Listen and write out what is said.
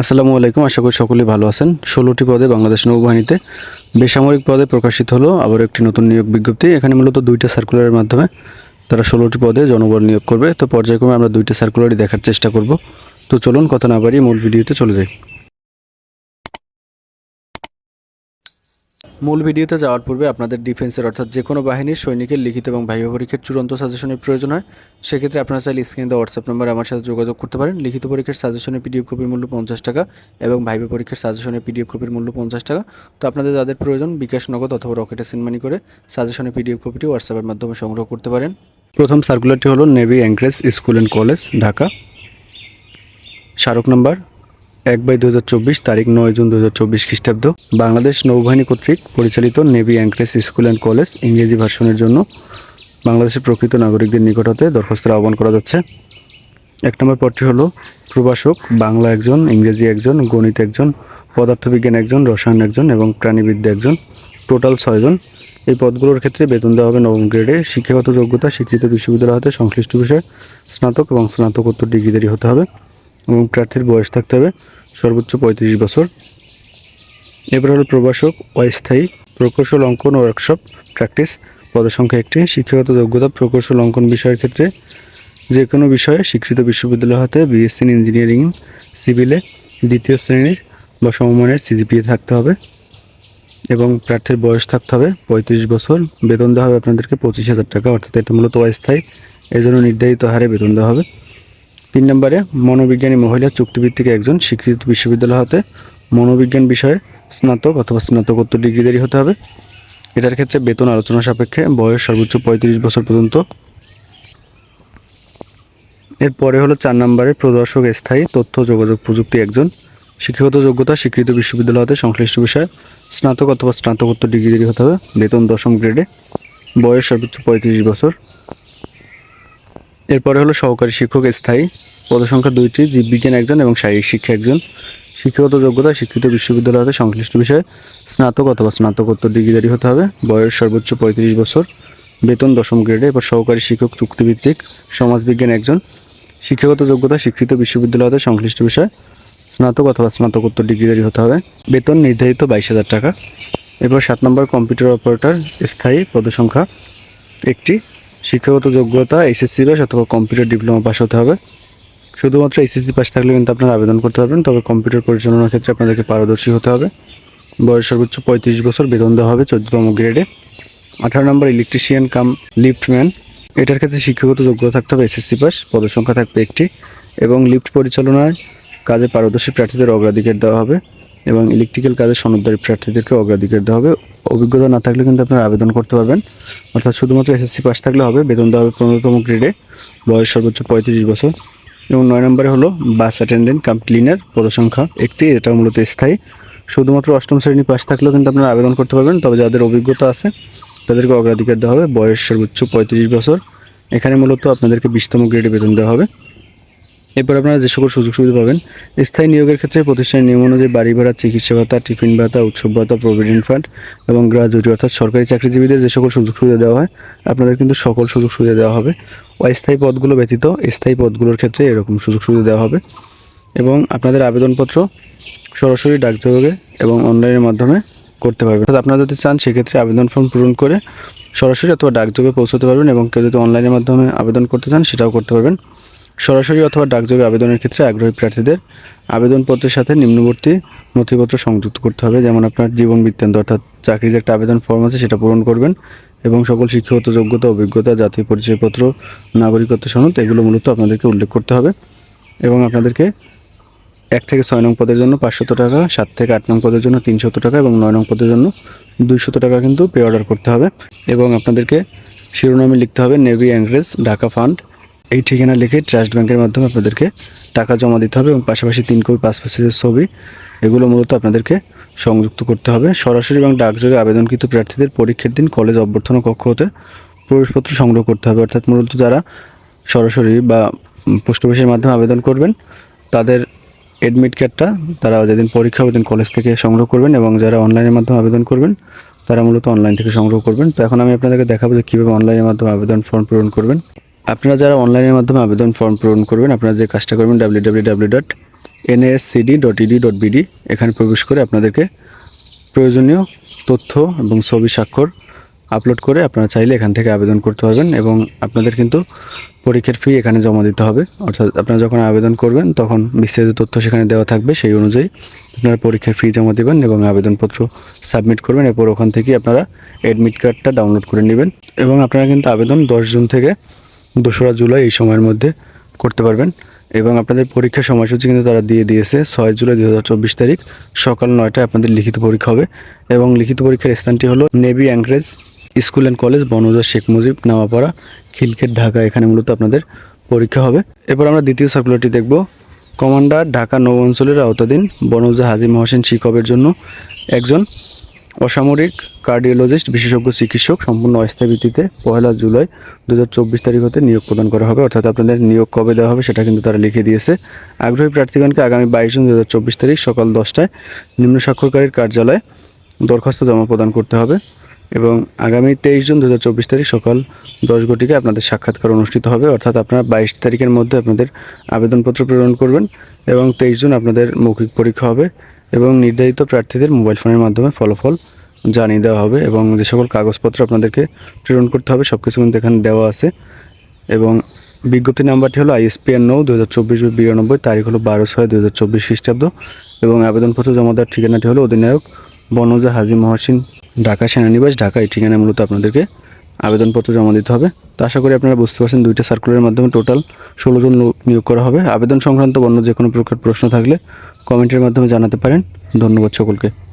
আসসালামু আলাইকুম, আশা করি সকলেই ভালো আছেন। ষোলোটি পদে বাংলাদেশ নৌবাহিনীতে বেসামরিক পদে প্রকাশিত হলো আবার একটি নতুন নিয়োগ বিজ্ঞপ্তি। এখানে মূলত দুইটা সার্কুলারের মাধ্যমে তারা ষোলোটি পদে জনবল নিয়োগ করবে। তো পর্যায়ক্রমে আমরা দুইটা সার্কুলারই দেখার চেষ্টা করব। তো চলুন, কথা না বাড়িয়ে মূল ভিডিওতে চলে যাই। মূল ভিডিওতে যাওয়ার পূর্বে আপনাদের ডিফেন্সের অর্থাৎ যে কোনো বাহিনীর সৈনিকের লিখিত এবং ভাইবা পরীক্ষার চূড়ান্ত সাজেশনের প্রয়োজন হয়। সেক্ষেত্রে আপনারা চাইলে স্ক্রিনে দেওয়া হোয়াটসঅ্যাপ নম্বরে আমার সাথে যোগাযোগ করতে পারেন। লিখিত পরীক্ষার সাজেশনের পিডিএফ কপির মূল্য পঞ্চাশ টাকা এবং ভাইবা পরীক্ষার সাজেশনের পিডিএফ কপির মূল্য পঞ্চাশ টাকা। তো আপনাদের যাদের প্রয়োজন বিকাশ নগদ অথবা রকেটে সেনমানি করে সাজেশনের পিডিএফ কপিটি হোয়াটসঅ্যাপের মাধ্যমে সংগ্রহ করতে পারেন। প্রথম সার্কুলারটি হলো navy anchorage school and college Dhaka স্মারক নম্বর এক বাই দু হাজার চব্বিশ তারিখ নয় জুন দু হাজার চব্বিশ খ্রিস্টাব্দ। বাংলাদেশ নৌবাহিনী কর্তৃক পরিচালিত navy anchorage school and college ইংরেজি ভার্সনের জন্য বাংলাদেশের প্রকৃত নাগরিকদের নিকট হতে দরখাস্তের আহ্বান করা যাচ্ছে। এক নম্বর পদটি হলো প্রভাষক, বাংলা একজন, ইংরেজি একজন, গণিত একজন, পদার্থবিজ্ঞান একজন, রসায়ন একজন এবং প্রাণীবিদ্যা একজন। টোটাল ছয়জন এই পদগুলোর ক্ষেত্রে বেতন দেওয়া হবে নবম গ্রেডে। শিক্ষাগত যোগ্যতা, স্বীকৃত বিশ্ববিদ্যালয় হতে সংশ্লিষ্ট বিষয়ে স্নাতক এবং স্নাতকোত্তর ডিগ্রিধারী হতে হবে। প্রার্থীর বয়স থাকতে হবে সর্বোচ্চ পঁয়ত্রিশ বছর। এবার হলো প্রবাসক অস্থায়ী, প্রকৌশল অঙ্কন ওয়ার্কশপ প্র্যাকটিস পদসংখ্যা একটি, শিক্ষাগত যোগ্যতা, প্রকৌশল অঙ্কন বিষয়ের ক্ষেত্রে যে কোনো বিষয়ে স্বীকৃত বিশ্ববিদ্যালয় হতে বিএসসি ইঞ্জিনিয়ারিং সিভিলে দ্বিতীয় শ্রেণির বা সমমানের সিজিপিএ থাকতে হবে এবং প্রার্থীর বয়স থাকতে হবে পঁয়ত্রিশ বছর। বেতন দেওয়া হবে আপনাদেরকে পঁচিশ হাজার টাকা, অর্থাৎ এটা মূলত অস্থায়ী এই জন্য নির্ধারিত হারে বেতন দেওয়া হবে। তিন নম্বরে মনোবিজ্ঞানী মহিলা চুক্তিভিত্তিক একজন স্বীকৃত বিশ্ববিদ্যালয় হতে মনোবিজ্ঞান বিষয়ে স্নাতক অথবা স্নাতকোত্তর ডিগ্রিধারী হতে হবে। এটার ক্ষেত্রে বেতন আলোচনা সাপেক্ষে বয়স সর্বোচ্চ পঁয়ত্রিশ বছর পর্যন্ত। এরপরে হলো চার নম্বরে প্রদর্শক স্থায়ী তথ্য যোগাযোগ প্রযুক্তি একজন শিক্ষাগত যোগ্যতা স্বীকৃত বিশ্ববিদ্যালয় হতে সংশ্লিষ্ট বিষয়ে স্নাতক অথবা স্নাতকোত্তর ডিগ্রিধারী হতে হবে। বেতন দশম গ্রেডে বয়স সর্বোচ্চ পঁয়ত্রিশ বছর। এরপরে হলো সহকারী শিক্ষক স্থায়ী, পদসংখ্যা দুইটি জীববিজ্ঞান একজন এবং শারীরিক শিক্ষা একজন। শিক্ষাগত যোগ্যতা শিক্ষিত বিশ্ববিদ্যালয় হতে সংশ্লিষ্ট বিষয়ে স্নাতক অথবা স্নাতকোত্তর ডিগ্রিধারী হতে হবে। বয়স সর্বোচ্চ পঁয়ত্রিশ বছর। বেতন দশম গ্রেডে এবার সহকারী শিক্ষক চুক্তিভিত্তিক, সমাজবিজ্ঞান একজন। শিক্ষাগত যোগ্যতা শিক্ষিত বিশ্ববিদ্যালয় হতে সংশ্লিষ্ট বিষয়ে স্নাতক অথবা স্নাতকোত্তর ডিগ্রিধারী হতে হবে। বেতন নির্ধারিত বাইশ হাজার টাকা। এরপর সাত নম্বর কম্পিউটার অপারেটর, স্থায়ী পদসংখ্যা একটি। শিক্ষাগত যোগ্যতা এসএসসি পাস অথবা কম্পিউটার ডিপ্লোমা পাস হতে হবে। শুধুমাত্র এসএসসি পাস থাকলে কিন্তু আপনারা আবেদন করতে পারবেন, তবে কম্পিউটার পরিচালনার ক্ষেত্রে আপনাদেরকে পারদর্শী হতে হবে। বয়স সর্বোচ্চ পঁয়ত্রিশ বছর, বেতন দেওয়া হবে চোদ্দতম গ্রেডে আঠারো নম্বর ইলেকট্রিশিয়ান কাম লিফটম্যান এটার ক্ষেত্রে শিক্ষাগত যোগ্যতা থাকতে হবে এসএসসি পাস, পদসংখ্যা থাকবে একটি। এবং লিফট পরিচালনায় কাজে পারদর্শী প্রার্থীদের অগ্রাধিকার দেওয়া হবে। এবং ইলেকট্রিক্যাল কাজে সনদদারী প্রার্থীদেরকে অগ্রাধিকার দেওয়া হবে। অভিজ্ঞতা না থাকলে কিন্তু আপনারা আবেদন করতে পারবেন। অর্থাৎ শুধুমাত্র এসএসসি পাস থাকলে হবে, বেতন দেওয়া হবে পনেরোতম গ্রেডে বয়স সর্বোচ্চ পঁয়ত্রিশ বছর। এবং নয় নম্বরে হলো বাস অ্যাটেন্ডেন্ট কাম ক্লিনার পদসংখ্যা একটি, এটা মূলত স্থায়ী। শুধুমাত্র অষ্টম শ্রেণি পাস থাকলেও কিন্তু আপনারা আবেদন করতে পারবেন, তবে যাদের অভিজ্ঞতা আছে, তাদেরকে অগ্রাধিকার দেওয়া হবে, বয়স সর্বোচ্চ পঁয়ত্রিশ বছর। এখানে মূলত আপনাদেরকে বিশতম গ্রেডে বেতন দেওয়া হবে। এরপর আপনারা যে সকল সুযোগ সুবিধা পাবেন, স্থায়ী নিয়োগের ক্ষেত্রে প্রতিষ্ঠানের নিয়ম অনুযায়ী বাড়ি ভাড়া, চিকিৎসা ভাতা, টিফিন ভাতা, উৎসব ভাতা, প্রভিডেন্ট ফান্ড এবং গ্রাজুয়েটি অর্থাৎ সরকারি চাকরিজীবীদের যে সকল সুযোগ সুবিধা দেওয়া হয়, আপনাদের কিন্তু সকল সুযোগ সুবিধা দেওয়া হবে। অস্থায়ী পদগুলো ব্যতীত স্থায়ী পদগুলোর ক্ষেত্রে এরকম সুযোগ সুবিধা দেওয়া হবে এবং আপনাদের আবেদনপত্র সরাসরি ডাকযোগে এবং অনলাইনের মাধ্যমে করতে পারবেন। অর্থাৎ আপনারা যদি চান, সেক্ষেত্রে আবেদন ফর্ম পূরণ করে সরাসরি অথবা ডাকযোগে পৌঁছতে পারবেন এবং কেউ যদি অনলাইনের মাধ্যমে আবেদন করতে চান, সেটাও করতে পারবেন। সরাসরি অথবা ডাকযোগে আবেদনের ক্ষেত্রে আগ্রহী প্রার্থীদের আবেদনপত্রের সাথে নিম্নবর্তী নথিপত্র সংযুক্ত করতে হবে। যেমন আপনার জীবন বৃত্তান্ত অর্থাৎ চাকরির যে একটা আবেদন ফর্ম আছে সেটা পূরণ করবেন এবং সকল শিক্ষাগত যোগ্যতা, অভিজ্ঞতা, জাতীয় পরিচয়পত্র, নাগরিকত্ব সনদ এগুলো মূলত আপনাদেরকে উল্লেখ করতে হবে এবং আপনাদেরকে এক থেকে ছয় নং পদের জন্য পাঁচশত টাকা, সাত থেকে আট নং পদের জন্য তিনশত টাকা এবং নয় নং পদের জন্য দুইশত টাকা কিন্তু পে অর্ডার করতে হবে এবং আপনাদেরকে শিরোনামে লিখতে হবে নেভি অ্যাংরেজ ঢাকা ফান্ড এই ঠিকানা লিখে ট্রাস্ট ব্যাংকের মাধ্যমে আপনাদেরকে টাকা জমা দিতে হবে এবং পাশাপাশি তিন কপি পাসপোর্ট সাইজের ছবি, এগুলো মূলত আপনাদেরকে সংযুক্ত করতে হবে। সরাসরি এবং ডাকযোগে আবেদনকৃত প্রার্থীদের পরীক্ষার দিন কলেজ অভ্যর্থনা কক্ষ হতে প্রবেশপত্র সংগ্রহ করতে হবে। অর্থাৎ মূলত যারা সরাসরি বা পোস্ট অফিসের মাধ্যমে আবেদন করবেন, তাদের এডমিট কার্ডটা তারা যেদিন পরীক্ষা হবে দিন কলেজ থেকে সংগ্রহ করবেন এবং যারা অনলাইনের মাধ্যমে আবেদন করবেন, তারা মূলত অনলাইন থেকে সংগ্রহ করবেন। তো এখন আমি আপনাদেরকে দেখাবো যে কীভাবে অনলাইনের মাধ্যমে আবেদন ফর্ম পূরণ করবেন। আপনারা যারা অনলাইনের মাধ্যমে আবেদন ফর্ম পূরণ করবেন, আপনারা যে কাজটা করবেন W W W dot NSCD dot ED dot BD এখানে প্রবেশ করে আপনাদেরকে প্রয়োজনীয় তথ্য এবং ছবি স্বাক্ষর আপলোড করে আপনারা চাইলে এখান থেকে আবেদন করতে পারবেন এবং আপনাদের কিন্তু পরীক্ষার ফি এখানে জমা দিতে হবে। অর্থাৎ আপনারা যখন আবেদন করবেন, তখন বিস্তারিত তথ্য সেখানে দেওয়া থাকবে। সেই অনুযায়ী আপনারা পরীক্ষার ফি জমা দেবেন এবং আবেদনপত্র সাবমিট করবেন। এরপর ওখান থেকে আপনারা অ্যাডমিট কার্ডটা ডাউনলোড করে নেবেন। এবং আপনারা কিন্তু আবেদন দশ জুন থেকে দোসরা জুলাই এই সময়ের মধ্যে করতে পারবেন। এবং আপনাদের পরীক্ষার সময়সূচি কিন্তু তারা দিয়ে দিয়েছে ছয় জুলাই দু হাজার চব্বিশ তারিখ, সকাল নয়টায় আপনাদের লিখিত পরীক্ষা হবে। এবং লিখিত পরীক্ষার স্থানটি হলো navy anchorage school and college বনজা Sheikh Mujib, Namapara Khilkhet Dhaka. এখানে মূলত আপনাদের পরীক্ষা হবে। এরপর আমরা দ্বিতীয় সার্কুলারটি দেখব। কমান্ডার ঢাকা নৌ অঞ্চলের আওতাধীন বনজা হাজি মহসেন শিকবের জন্য একজন অসামরিক কার্ডিওলজিস্ট, বিশেষজ্ঞ, চিকিৎসক সম্পূর্ণ অস্থায়ী ভিত্তিতে পয়লা জুলাই দু হাজার চব্বিশ তারিখ হতে নিয়োগ প্রদান করা হবে। অর্থাৎ আপনাদের নিয়োগ কবে দেওয়া হবে সেটা কিন্তু তারা লিখে দিয়েছে। আগ্রহী প্রার্থীগণকে আগামী বাইশ জুন দু হাজার চব্বিশ তারিখ সকাল দশটায় নিম্ন স্বাক্ষরকারীর কার্যালয়ে দরখাস্ত জমা প্রদান করতে হবে এবং আগামী তেইশ জুন দু হাজার চব্বিশ তারিখ সকাল দশ ঘটিকে আপনাদের সাক্ষাৎকার অনুষ্ঠিত হবে। অর্থাৎ আপনারা বাইশ তারিখের মধ্যে আপনাদের আবেদনপত্র প্রেরণ করবেন এবং তেইশ জুন আপনাদের মৌখিক পরীক্ষা হবে। এবং নির্ধারিত প্রার্থীদের মোবাইল ফোনের মাধ্যমে ফলাফল জানিয়ে দেওয়া হবে এবং যে সকল কাগজপত্র আপনাদেরকে প্রেরণ করতে হবে সব কিছু কিন্তু এখানে দেওয়া আছে। এবং বিজ্ঞপ্তি নাম্বারটি হলো আইএসপিএন নৌ দু হাজার চব্বিশ বিরানব্বই, তারিখ হলো বারো ছয় দু হাজার চব্বিশ খ্রিস্টাব্দ এবং আবেদনপত্র জমা দেওয়ার ঠিকানাটি হলো অধিনায়ক বনজা হাজি মহসিন, ঢাকা সেনানিবাস, ঢাকা, এই ঠিকানায় মূলত আপনাদেরকে আবেদনপত্র জমা দিতে হবে। তো আশা করি আপনারা বুঝতে পারছেন, দুইটা সার্কুলারের মাধ্যমে টোটাল ষোলো জন নিয়োগ করা হবে। আবেদন সংক্রান্ত বন্য যে কোনো প্রকার প্রশ্ন থাকলে কমেন্টের মাধ্যমে জানাতে পারেন। ধন্যবাদ সকলকে।